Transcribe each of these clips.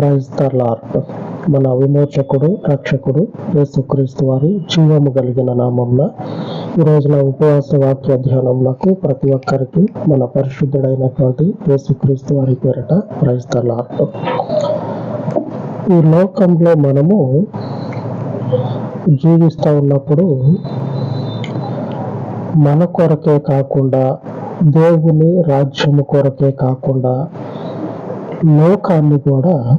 Praise lord మన విమోచకుడు రక్షకుడు యేసుక్రీస్తు వారి జీవము కలిగిన నామంన ఈ రోజున ఉపవాస వాక్య ధ్యానములకు ప్రతి ఒక్కరికి మన పరిశుద్ధుడైనటువంటి యేసుక్రీస్తు వారి పేరట ప్రైజ్ లార్డ్ ఈ లోకంలో మనము జీవిస్తూ ఉన్నప్పుడు మన కొరకే కాకుండా దేవుని రాజ్యము కొరకే కాకుండా లోకాన్ని కూడా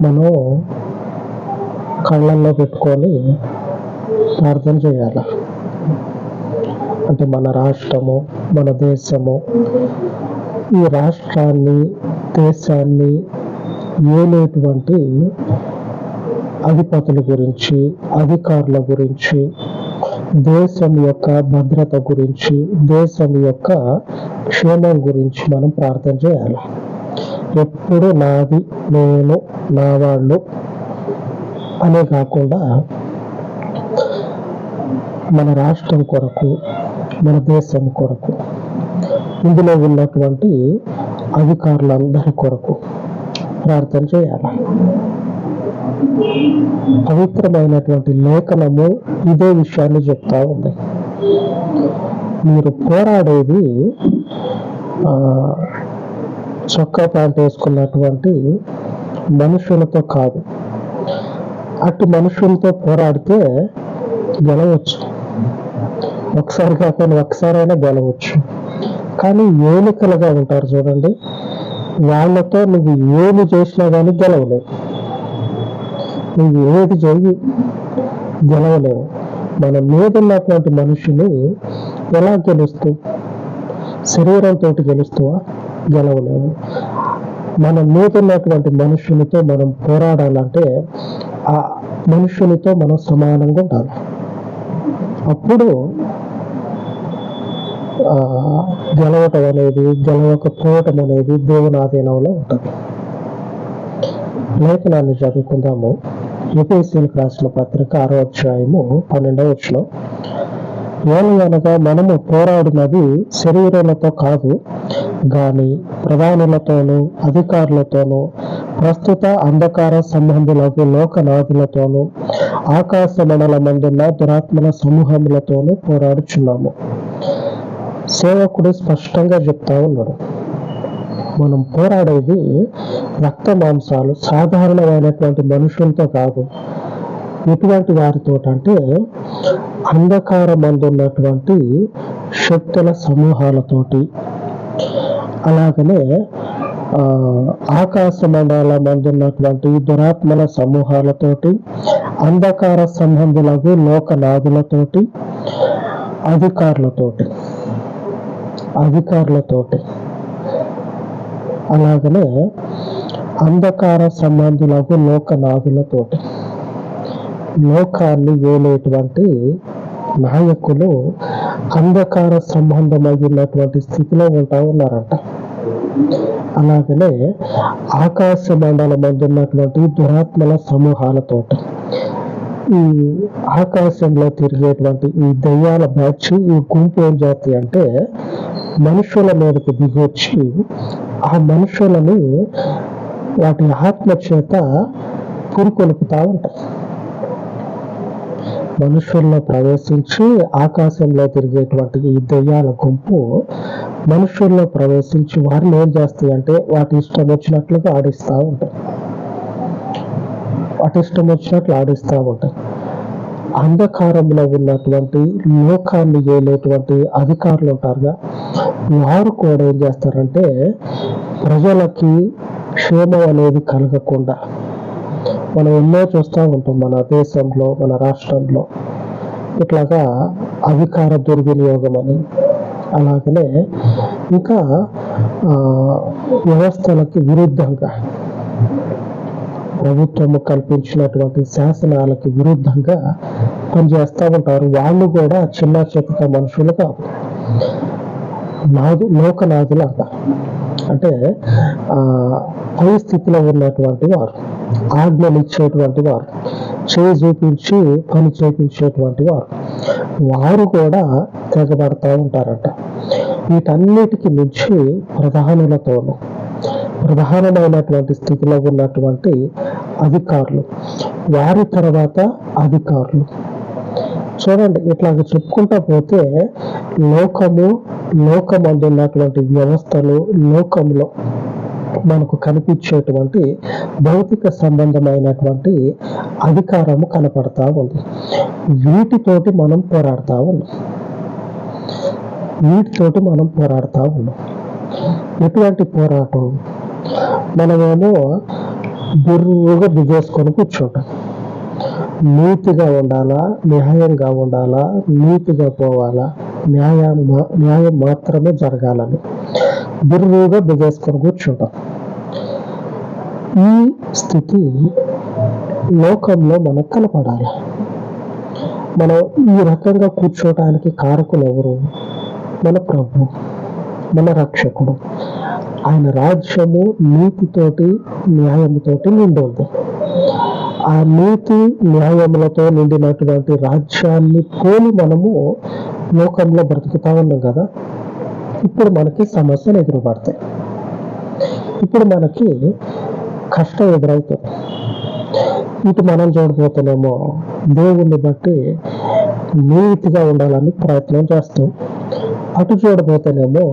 మనం కళ్ళల్లో పెట్టుకొని ప్రార్థన చేయాలి? అంటే మన రాష్ట్రము మన దేశము ఈ రాష్ట్రాన్ని దేశాన్ని ఏలేటువంటి అధిపతుల గురించి అధికారుల గురించి దేశం యొక్క భద్రత గురించి దేశం యొక్క క్షేమం గురించి మనం ప్రార్థన చేయాలి. ఎప్పుడు నాది నేను నా వాళ్ళు అనే కాకుండా మన రాష్ట్రం కొరకు మన దేశం కొరకు ఇందులో ఉన్నటువంటి అధికారులందరి కొరకు ప్రార్థన చేయాలి. పవిత్రమైనటువంటి లేఖనము ఇదే విషయాన్ని చెప్తా ఉంది. మీరు పోరాడేది చొక్కా ప్యాంట్ వేసుకున్నటువంటి మనుషులతో కాదు. అటు మనుషులతో పోరాడితే గెలవచ్చు. ఒకసారి కాకుండా ఒకసారైనా గెలవచ్చు. కానీ ఏలికలుగా ఉంటారు చూడండి. వాళ్ళతో నువ్వు ఏమి చేసినా కానీ గెలవలేవు. నువ్వు ఏది చేయి గెలవలేవు. మన మీద ఉన్నటువంటి మనిషిని ఎలా గెలుస్తూ శరీరంతో గెలుస్తావా గెలవలేవు మనం మీద మనుషునితో మనం పోరాడాలంటే ఆ మనుషునితో మనం సమానంగా ఉండాలి. అప్పుడు ఆ, గెలవటం అనేది గెలవకపోవటం అనేది దేవుని ఆధీనంలో ఉంటుంది. లేఖనాన్ని చదువుకుందాము. యూపీఎస్సీలకు రాసిన పత్రిక ఆరో అధ్యాయము పన్నెండవ వచ్చిన ఏలయనగా మనము పోరాడినది శరీరాలతో కాదు గాని ప్రధానులతోనూ అధికారులతోనూ ప్రస్తుత అంధకార సంబంధులకు లోకనాథులతోనూ ఆకాశ మండల మందున్న దురాత్మల సమూహములతోనూ పోరాడుచున్నాము. సేవకుడు స్పష్టంగా చెప్తా ఉన్నాడు. మనం పోరాడేది రక్త మాంసాలు సాధారణమైనటువంటి మనుషులతో కాదు ఎటువంటి వారితో అంటే అంధకార ఉన్నటువంటి శక్తుల సమూహాలతోటి. అలాగనే ఆకాశ మండల మందున్నటువంటి దురాత్మల సమూహాలతోటి అంధకార సంబంధులకు లోకనాథులతోటి అధికారులతోటి. అధికారులతోటి. అలాగనే అంధకార సంబంధులకు లోకనాథులతోటి. లోకాన్ని వేలేటువంటి నాయకులు అంధకార సంబంధమైనటువంటి స్థితిలో ఉంటా ఉన్నారంట. అలాగనే ఆకాశ మండల మందు ఉన్నటువంటి దురాత్మల సమూహాలతోటి ఈ ఆకాశంలో తిరిగేటువంటి ఈ దయ్యాల బ్యాచ్ ఈ గుంపు ఏం జాతి అంటే మనుషుల మీదకు దిగొచ్చి ఆ మనుషులని వాటి ఆత్మ చేత పురుకొలుపుతా ఉంటాయి. మనుషుల్లో ప్రవేశించి ఆకాశంలో తిరిగేటువంటి ఈ దెయ్యాల గుంపు. మనుషుల్లో ప్రవేశించి వారిని ఏం చేస్తాయి అంటే వాటి ఇష్టం వచ్చినట్లుగా ఆడిస్తూ ఉంటాయి. వాటి ఇష్టం వచ్చినట్లు ఆడిస్తూ ఉంటాయి. అంధకారంలో ఉన్నటువంటి లోకాన్ని ఏలేటువంటి అధికారులు ఉంటారుగా వారు కూడా ఏం చేస్తారంటే ప్రజలకి క్షేమం అనేది కలగకుండా మనం ఎన్నో చూస్తూ ఉంటాం మన దేశంలో మన రాష్ట్రంలో. ఇట్లాగా అధికార దుర్వినియోగం అని. అలాగనే ఇంకా ఆ, వ్యవస్థలకి విరుద్ధంగా ప్రభుత్వము కల్పించినటువంటి శాసనాలకి విరుద్ధంగా పనిచేస్తూ ఉంటారు. వాళ్ళు కూడా చిన్న చితక మనుషులు కాదు. నాదు లోకనాథులు అంట అంటే ఆ పై స్థితిలో ఉన్నటువంటి వారు. ఆజ్ఞలు ఇచ్చేటువంటి వారు. చేయి చూపించి పని చేపించేటువంటి వారు. వారు కూడా తెగబడతా ఉంటారట. వీటన్నిటికి మించి ప్రధానులతోనూ ప్రధానమైనటువంటి స్థితిలో ఉన్నటువంటి అధికారులు వారి తర్వాత అధికారులు. చూడండి ఇట్లాగ చెప్పుకుంటా పోతే లోకము లోకమందు ఉన్నటువంటి వ్యవస్థలు లోకంలో మనకు కనిపించేటువంటి భౌతిక సంబంధమైనటువంటి అధికారము కనపడతా ఉంది. వీటితోటి మనం పోరాడుతూ ఉన్నాం. వీటితోటి మనం పోరాడుతూ ఉన్నాం. ఎటువంటి పోరాటం? మనమేమో బుర్రుగా బిగేసుకొని కూర్చుంటాం. నీతిగా ఉండాలా? న్యాయంగా ఉండాలా? నీతిగా పోవాలా? న్యాయం న్యాయం మాత్రమే జరగాలని బిర్రుగా బిగేసుకొని కూర్చుంటాం. ఈ స్థితి లోకంలో మనకు కనపడాలి. మనం ఈ రకంగా కూర్చోవటానికి కారకులు ఎవరు మన ప్రభు మన రక్షకుడు. ఆయన రాజ్యము నీతితోటి న్యాయముతోటి నిండి ఉంది ఆ నీతి న్యాయములతో నిండినటువంటి రాజ్యాన్ని పోలి మనము లోకంలో బ్రతుకుతా ఉన్నాం కదా. ఇప్పుడు మనకి సమస్యలు ఎదురుపడతాయి. ఇప్పుడు మనకి కష్టం ఎదురవుతుంది ఇటు మనం చూడబోతేనేమో దేవుణ్ణి బట్టి నీతిగా ఉండాలని ప్రయత్నం చేస్తాం అటు చూడబోతేనేమో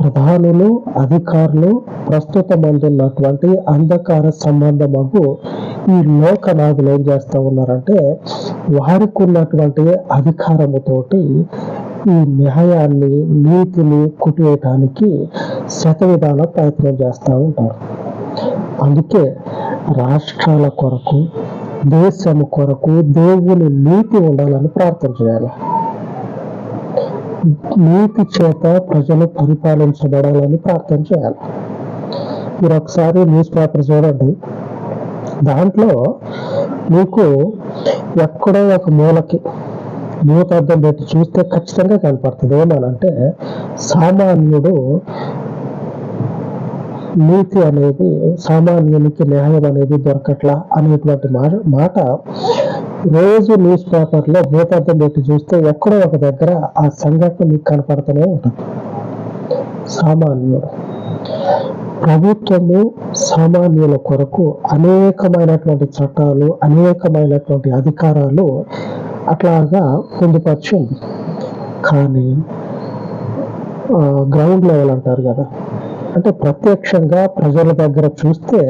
ప్రధానులు అధికారులు ప్రస్తుతం అందున్నటువంటి అంధకార సంబంధమగు ఈ లోకనాథులు ఏం చేస్తా ఉన్నారంటే వారికి ఉన్నటువంటి అధికారముతోటి ఈ న్యాయాన్ని నీతిని కుటివేయటానికి శత శతవిధాల ప్రయత్నం చేస్తూ ఉంటారు. అందుకే రాష్ట్రాల కొరకు దేశము కొరకు దేవుని నీతి ఉండాలని ప్రార్థన చేయాలి. నీతి చేత ప్రజలు పరిపాలించబడాలని ప్రార్థన చేయాలి. మీరు ఒకసారి న్యూస్ పేపర్ చూడండి. దాంట్లో మీకు ఎక్కడో ఒక మూలకి భూతార్థం పెట్టి చూస్తే ఖచ్చితంగా కనపడుతుంది. ఏమనంటే సామాన్యుడు నీతి అనేది సామాన్యునికి న్యాయం అనేది దొరకట్లా అనేటువంటి మాట రోజు న్యూస్ పేపర్లో భూతార్థం పెట్టి చూస్తే ఎక్కడో ఒక దగ్గర ఆ సంఘటన మీకు కనపడుతూనే ఉంటుంది. సామాన్యుడు. ప్రభుత్వము సామాన్యుల కొరకు అనేకమైనటువంటి చట్టాలు అనేకమైనటువంటి అధికారాలు అట్లాగా పొందుపరిచింది కానీ గ్రౌండ్ లెవెల్ అంటారు కదా. అంటే ప్రత్యక్షంగా ప్రజల దగ్గర చూస్తే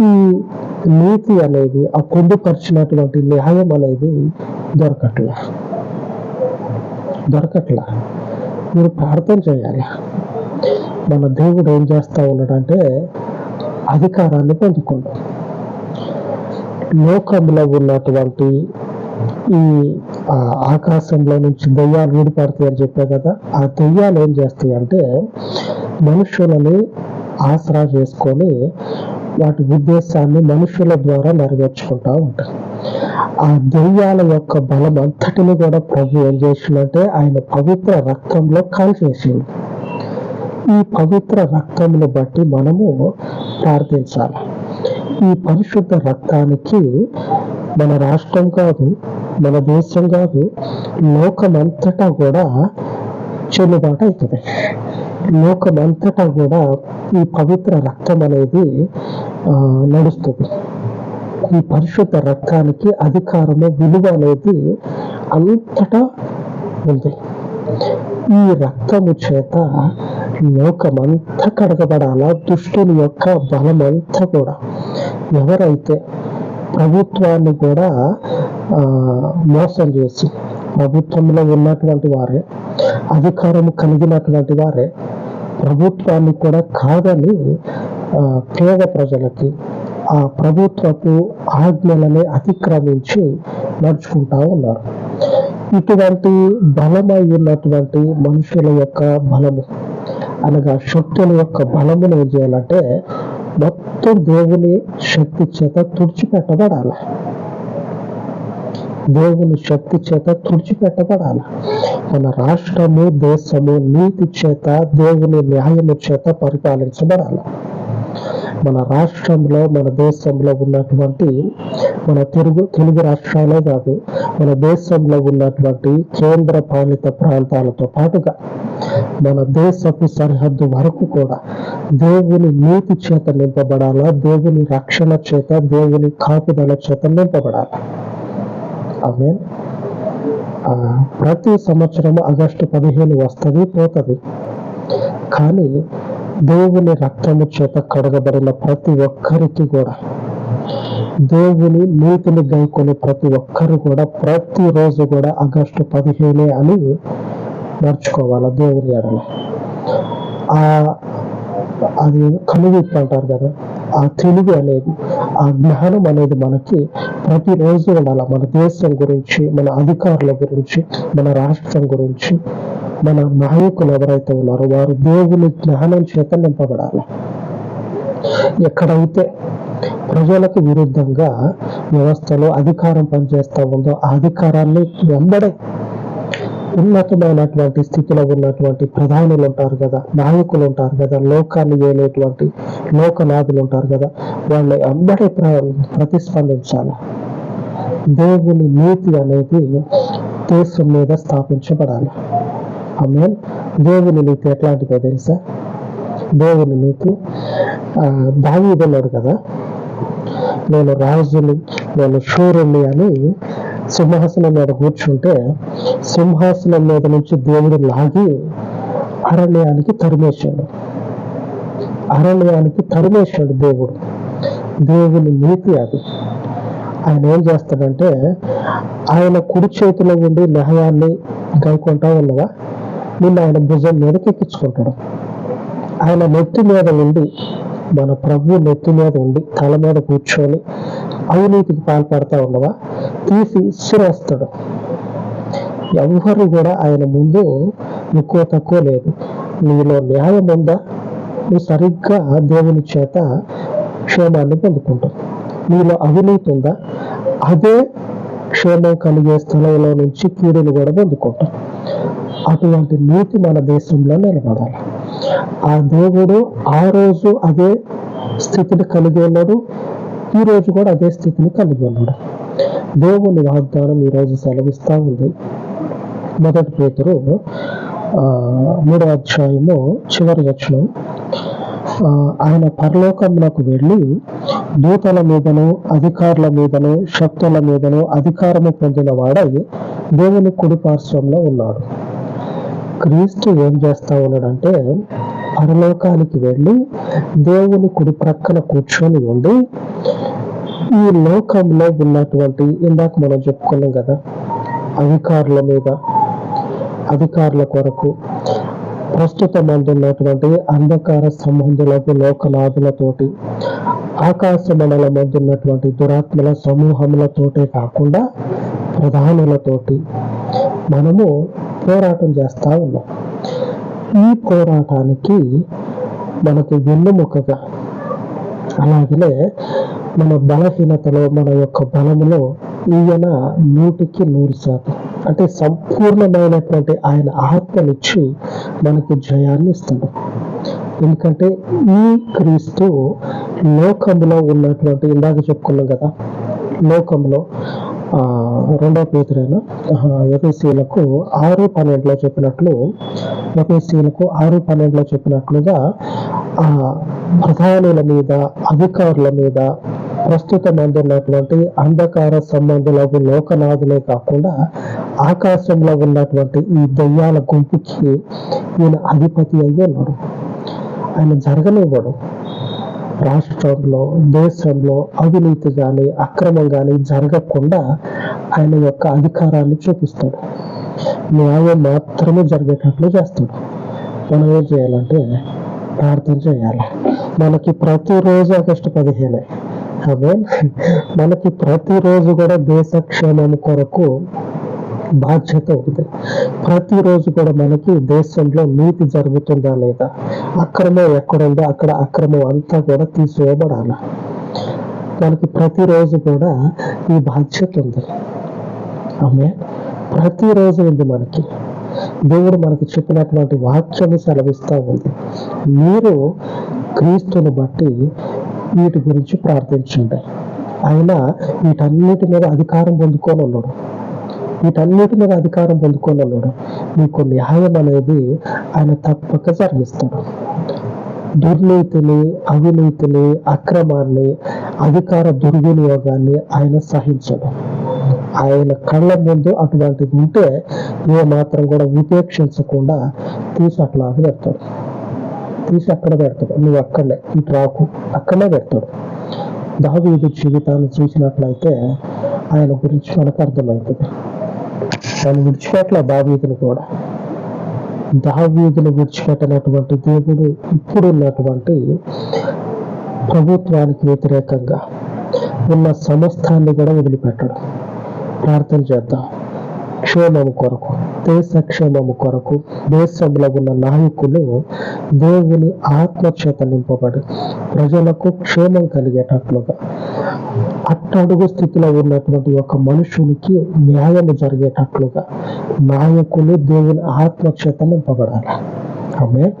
ఈ నీతి అనేది ఆ పొందుపరిచినటువంటి న్యాయం అనేది దొరకట్లా. దొరకట్లా. మీరు ప్రార్థన చేయాలి. మన దేవుడు ఏం చేస్తా ఉన్నాడంటే అధికారాన్ని పొందుకోండు. లోకంలో ఉన్నటువంటి ఈ ఆకాశంలో నుంచి దెయ్యాలు ఊడిపడతాయి అని చెప్పే కదా ఆ దెయ్యాలు ఏం చేస్తాయి అంటే మనుషులని ఆసరా చేసుకొని వాటి ఉద్దేశాన్ని మనుషుల ద్వారా నెరవేర్చుకుంటా ఉంటాం ఆ దెయ్యాల యొక్క బలం అంతటిని కూడా ప్రభు ఏం చేసిందంటే ఆయన పవిత్ర రక్తంలో కాల్చేసింది. ఈ పవిత్ర రక్తమును బట్టి మనము ప్రార్థించాలి. ఈ పరిశుద్ధ రక్తానికి మన రాష్ట్రం కాదు మన దేశం కాదు లోకమంతటా కూడా చెల్లుబాటు అవుతుంది. లోకమంతటా కూడా ఈ పవిత్ర రక్తం అనేది ఆ, నడుస్తుంది. ఈ పరిశుద్ధ రక్తానికి అధికారము విలువ అనేది అంతటా ఉంది. ఈ రక్తము చేత లోకమంతా కడగబడాలా? దుష్టుని యొక్క బలమంతా కూడా. ఎవరైతే ప్రభుత్వాన్ని కూడా ఆ, మోసం చేసి ప్రభుత్వంలో ఉన్నటువంటి వారే అధికారము కలిగినటువంటి వారే ప్రభుత్వాన్ని కూడా కాదని పేద ప్రజలకి ఆ ప్రభుత్వపు ఆజ్ఞలని అతిక్రమించి నడుచుకుంటా ఉన్నారు. ఇటువంటి బలమై ఉన్నటువంటి మనుషుల యొక్క బలము అనగా శక్తుల యొక్క బలమును ఏం చేయాలంటే మొత్తం దేవుని శక్తి చేత తుడిచిపెట్టబడాలి. దేవుని శక్తి చేత తుడిచిపెట్టబడాలి. మన రాష్ట్రము దేశము నీతి చేత దేవుని న్యాయము చేత పరిపాలించబడాలి. మన రాష్ట్రంలో మన దేశంలో ఉన్నటువంటి మన తెలుగు తెలుగు రాష్ట్రాలే కాదు మన దేశంలో ఉన్నటువంటి కేంద్ర పాలిత ప్రాంతాలతో పాటుగా మన దేశపు సరిహద్దు వరకు కూడా దేవుని నీతి చేత నింపబడాలా? దేవుని రక్షణ చేత దేవుని కాపుదల చేత నింపబడాలా? ఆమె ప్రతి సంవత్సరం ఆగస్టు పదిహేను వస్తుంది పోతుంది. కానీ దేవుని రక్తము చేత కడగబడిన ప్రతి ఒక్కరికి కూడా దేవుని నీతిని గైకొని ప్రతి ఒక్కరు కూడా ప్రతిరోజు కూడా ఆగస్టు పదిహేనే అని మర్చుకోవాలి దేవుని ఎడల ఆ అది కనువిప్పు అంటారు కదా ఆ తెలివి అనేది ఆ జ్ఞానం అనేది మనకి ప్రతిరోజు ఉండాలి మన దేశం గురించి మన అధికారుల గురించి మన రాష్ట్రం గురించి మన నాయకులు ఎవరైతే ఉన్నారో వారు దేవుని జ్ఞానం చేత నింపబడాలి. ఎక్కడైతే ప్రజలకు విరుద్ధంగా వ్యవస్థలో అధికారం పనిచేస్తూ ఉందో ఆ అధికారాన్ని వెంబడే ఉన్నతమైనటువంటి స్థితిలో ఉన్నటువంటి ప్రధానులు ఉంటారు కదా నాయకులు ఉంటారు కదా లోకాన్ని వేలేటువంటి లోకనాథులు ఉంటారు కదా వాళ్ళ అందరి ప్రతిస్పందించాలి. దేవుని నీతి అనేది దేశం మీద స్థాపించబడాలి. ఆమె దేవుని నీతి ఎట్లాంటిదో తెలుసా? దేవుని నీతి దావీదన్నాడు కదా నేను రాజుని నేను శూరుణ్ణి అని సింహాసనం మీద కూర్చుంటే సింహాసనం మీద నుంచి దేవుడు లాగి అరణ్యానికి తరిమేశాడు. అరణ్యానికి తరిమేశాడు దేవుడు. దేవుని నీతి అది. ఆయన ఏం చేస్తాడంటే ఆయన కుడి చేతిలో ఉండి న్యాయాన్ని గైకుంటా ఉన్నదా నిన్ను ఆయన భుజం మీదకి ఎక్కించుకుంటాడు. ఆయన నెత్తి మీద ఉండి మన ప్రభు నెత్తి మీద ఉండి తల మీద కూర్చొని అవినీతికి పాల్పడతా ఉండవా? తీసి ఇసురేస్తాడు ఎవరు కూడా ఆయన ముందు ఎక్కువ తక్కువ లేదు. నీలో న్యాయం ఉందా? నువ్వు సరిగ్గా దేవుని చేత క్షేమాన్ని పొందుకుంటావు. నీలో అవినీతి ఉందా? అదే క్షేమం కలిగే స్థలంలో నుంచి కీడును కూడా పొందుకుంటాం అటువంటి నీతి మన దేశంలో నిలబడాలి. ఆ దేవుడు ఆ రోజు అదే స్థితిని కలిగి ఉన్నాడు. ఈ రోజు కూడా అదే స్థితిని కలిగి ఉన్నాడు. దేవుని వాగ్దానం ఈరోజు సెలవిస్తూ ఉంది. మొదటి పేతురు మూడో అధ్యాయము చివరి వచనం. ఆయన పరలోకమునకు వెళ్ళి దూతల మీదను అధికారుల మీదను శక్తుల మీదను అధికారము పొందిన వాడై దేవుని కుడి పార్శ్వంలో ఉన్నాడు. క్రీస్తు ఏం చేస్తా ఉన్నాడంటే పరలోకానికి వెళ్ళి దేవుని కుడి ప్రక్కన కూర్చొని ఉండి ఈ లోకంలో ఉన్నటువంటి ఇందాక మనం చెప్పుకున్నాం కదా అధికారుల మీద అధికారుల కొరకు ప్రస్తుతం అందున్నటువంటి అంధకార సంబంధులకు లోకనాథులతోటి ఆకాశ మండల మధ్య ఉన్నటువంటి దురాత్మల సమూహములతోటే కాకుండా ప్రధానులతోటి మనము పోరాటం చేస్తా ఉన్నాం. ఈ పోరాటానికి మనకు వెన్నుముకగా అలాగనే మన బలహీనతలో మన యొక్క బలములో ఈయన నూటికి నూరు శాతం. అంటే సంపూర్ణమైనటువంటి ఆయన ఆత్మనిచ్చి మనకి జయాన్ని ఇస్తాడు ఎందుకంటే ఈ క్రీస్తు లోకంలో ఉన్నటువంటి ఇందాక చెప్పుకున్నాం కదా లోకంలో రెండవ పేతురైన ఎపిసీలకు ఆరు పన్నెండులో చెప్పినట్లు ఎపిసీలకు ఆరు పన్నెండులో చెప్పినట్లుగా ఆ ప్రధానుల మీద అధికారుల మీద ప్రస్తుతం అందున్నటువంటి అంధకార సంబంధులకు లోకనాథులే కాకుండా ఆకాశంలో ఉన్నటువంటి ఈ దయ్యాల గుంపుకి ఈయన అధిపతి అయ్యే ఉన్నాడు ఆయన జరగనివ్వడు. రాష్ట్రంలో దేశంలో అవినీతి కానీ అక్రమం కానీ జరగకుండా ఆయన యొక్క అధికారాన్ని చూపిస్తాడు. న్యాయం మాత్రమే జరిగేటట్లు చేస్తాడు. మనం ఏం చేయాలంటే ప్రార్థన చేయాలి. మనకి ప్రతిరోజు ఆగస్టు పదిహేనే. అదే మనకి ప్రతిరోజు కూడా దేశ క్షేమం కొరకు బాధ్యత ఉంది. ప్రతిరోజు కూడా మనకి దేశంలో నీతి జరుగుతుందా లేదా? అక్రమం ఎక్కడుందో అక్కడ అక్రమం అంతా కూడా తీసివేయబడాలి? మనకి ప్రతిరోజు కూడా ఈ బాధ్యత ఉంది. ఆమె ప్రతిరోజు ఉంది మనకి. దేవుడు మనకి చెప్పినటువంటి వాక్యము సెలవిస్తూ ఉంది. మీరు క్రీస్తుని బట్టి వీటి గురించి ప్రార్థించండి. ఆయన వీటన్నిటి మీద అధికారం పొందుకొని ఉన్నాడు వీటన్నిటి మీద అధికారం పొందుకొని ఉన్నాడు మీకు న్యాయం అనేది ఆయన తప్పక జరిగిస్తాడు. దుర్నీతిని అవినీతిని అక్రమాన్ని అధికార దుర్వినియోగాన్ని ఆయన సహించడు. ఆయన కళ్ళ ముందు అటువంటిది ఉంటే ఏ మాత్రం కూడా ఉపేక్షించకుండా తీసి అట్లా పెడతాడు. తీసి అక్కడ పెడతాడు. నువ్వు అక్కడనే ఇటు రాకు అక్కడనే పెడతాడు. దావీదు జీవితాన్ని చూసినట్లయితే ఆయన గురించి మనకు అర్థమవుతుంది ఆయన విడిచిపెట్ల దావీదును కూడా. దావీదును విడిచిపెట్టినటువంటి దేవుడు ఇప్పుడున్నటువంటి ప్రభుత్వానికి వ్యతిరేకంగా ఉన్న సమస్తాన్ని కూడా వదిలిపెట్టడు. ప్రార్థన చేద్దాం. క్షేమము కొరకు దేశ క్షేమము కొరకు దేశంలో ఉన్న నాయకులు దేవుని ఆత్మచేత నింపబడి ప్రజలకు క్షేమం కలిగేటట్లుగా అట్టడుగు స్థితిలో ఉన్నటువంటి ఒక మనుషునికి న్యాయం జరిగేటట్లుగా నాయకులు దేవుని ఆత్మచేత నింపబడాలి. ఆమె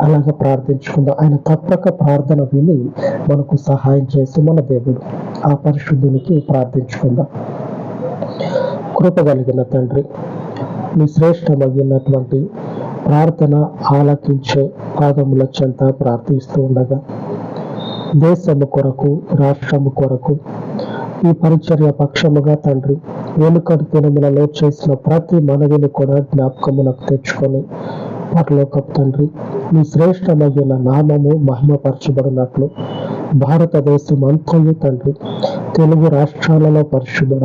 అలాగ ప్రార్థించుకుందాం. ఆయన తప్పక ప్రార్థన విని మనకు సహాయం చేసి మన దేవుడు ఆ పరిశుద్ధునికి ప్రార్థించుకుందాం. కృప కలిగిన తండ్రి. మీ శ్రేష్టమైనటువంటి ప్రార్థన ఆలకించే పాదముల చెంత ప్రార్థిస్తూ ఉండగా దేశము కొరకు రాష్ట్రము కొరకు ఈ పరిచర్య పక్షముగా తండ్రి వెనుకటి దినములలో చేసిన ప్రతి మనవిని కూడా జ్ఞాపకమునకు తెచ్చుకొని పరలోక తండ్రి మీ శ్రేష్టమైన నామము మహిమపరచబడినట్లు భారతదేశం అంతయు తండ్రి తెలుగు రాష్ట్రాలలో పరిశుద్ధుడ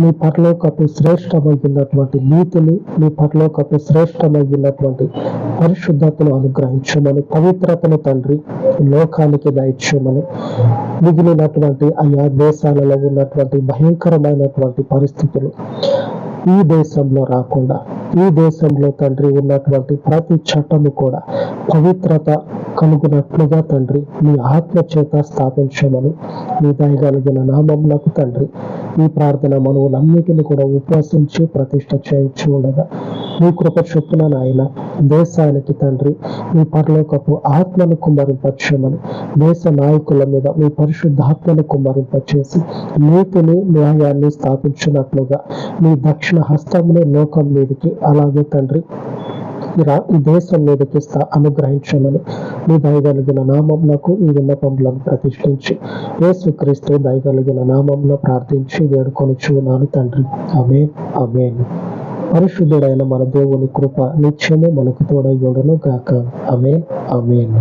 మీ పరలోకపు శ్రేష్టమైనటువంటి నీతిని మీ పరలోకపు శ్రేష్టమైనటువంటి పరిశుద్ధతను అనుగ్రహించమని పవిత్రతను తండ్రి లోకానికి దయచేయమని మిగిలినటువంటి ఆయా దేశాలలో ఉన్నటువంటి భయంకరమైనటువంటి పరిస్థితులు. ఈ దేశంలో రాకుండా ఈ దేశంలో తండ్రి ఉన్నటువంటి ప్రతి చట్టము కూడా పవిత్రత కలుగునట్లుగా తండ్రి మీ ఆత్మ చేత స్థాపించమని మీ దయగలిగిన నామంలకు తండ్రి ఈ ప్రార్థన మనవులన్నిటిని కూడా ఉపవాసించి ప్రతిష్ట చేయించి ఉండగా మీ కృప చొప్పున నాయన దేశానికి తండ్రి మీ పరలోకపు ఆత్మను కుమ్మరింపచేయమని దేశ నాయకుల మీద మీ పరిశుద్ధాత్మను కుమ్మరింపచేసి నీతిని న్యాయాన్ని స్థాపించినట్లుగా మీ దక్ష దక్షిణ హస్తంలో లోకం మీదకి అలాగే తండ్రి ఈ దేశం మీదకి స్థా అనుగ్రహించమని మీ దయగలిగిన నామంలకు ఈ విన్నపములను ప్రతిష్ఠించి యేసుక్రీస్తు దయగలిగిన నామంలో ప్రార్థించి వేడుకొని చూనాను తండ్రి. అమే అమే పరిశుద్ధుడైన మన దేవుని కృప నిత్యము మనకు తోడయ్యుడను గాక అమే అమేన్